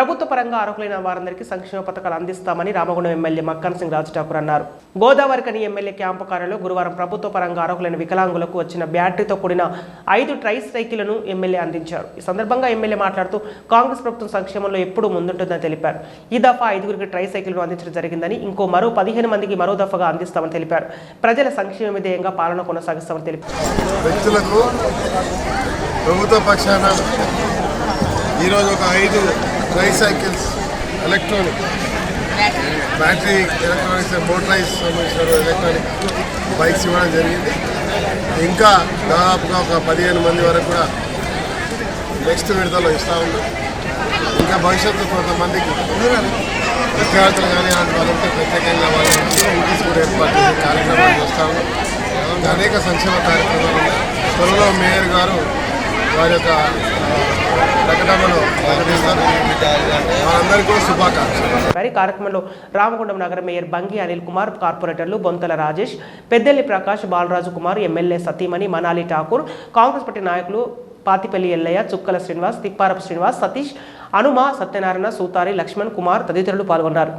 ప్రభుత్వ పరంగా అర్హులైన వారందరికీ సంక్షేమ పథకాలు అందిస్తామని రామగుండం ఎమ్మెల్యే మక్కన్ సింగ్ రాజ్ ఠాకూర్ అన్నారు. గోదావరికని ఎమ్మెల్యే క్యాంపు కార్యాలయంలో గురువారం ప్రభుత్వ పరంగా అర్హులైన వికలాంగులకు వచ్చిన బ్యాటరీతో కూడిన ఐదు ట్రై సైకిళ్ళను ఎమ్మెల్యే అందించారు. ఈ సందర్భంగా ఎమ్మెల్యే మాట్లాడుతూ కాంగ్రెస్ ప్రభుత్వం సంక్షేమంలో ఎప్పుడూ ముందుంటుందని తెలిపారు. ఈ దఫా ఐదుగురికి ట్రై సైకిల్ను అందించడం జరిగిందని ఇంకో మరో పదిహేను మందికి మరో దఫాగా అందిస్తామని తెలిపారు. ప్రజల సంక్షేమ విధేయంగా పాలన కొనసాగిస్తామని తెలిపారు. వ్యక్తులకు ప్రభుత్వ పక్షాన ఈరోజు ఒక ఐదు tricycles electronic battery electronics motorize సంబంధించిన ఎలక్ట్రానిక్ బైక్స్ ఇవ్వడం జరిగింది. ఇంకా దాదాపుగా ఒక పదిహేను మంది వరకు కూడా నెక్స్ట్ విడతలో ఇస్తూ ఉన్నాం ఇంకా భవిష్యత్తు కొంతమందికి విద్యార్థులు కానీ అలాంటి వాళ్ళంతా ప్రత్యేకంగా వాళ్ళు ఇంగ్లీష్ కూడా ఏర్పాటు చేసే కార్యక్రమాలు చేస్తూ ఉన్నాం అనేక సంక్షేమ కార్యక్రమాలు ఉన్నాయి. త్వరలో మేయర్ గారు వారి యొక్క ప్రకటనలు ప్రకటిస్తారు శుభాకాంక్షలు. కార్యక్రమంలో రామగుండం నగర మేయర్ బంగి అనిల్ కుమార్ కార్పొరేటర్లు బొంతల రాజేష్ పెద్దెల్లి ప్రకాష్ బాలరాజు కుమార్ ఎమ్మెల్యే సతీమణి మనాలి ఠాకూర్ కాంగ్రెస్ పార్టీ నాయకులు పాతిపల్లి ఎల్లయ్య చుక్కల శ్రీనివాస్ తిప్పారపు శ్రీనివాస్ సతీష్ అనుమ సత్యనారాయణ సూతారి లక్ష్మణ్ కుమార్ తదితరులు పాల్గొన్నారు.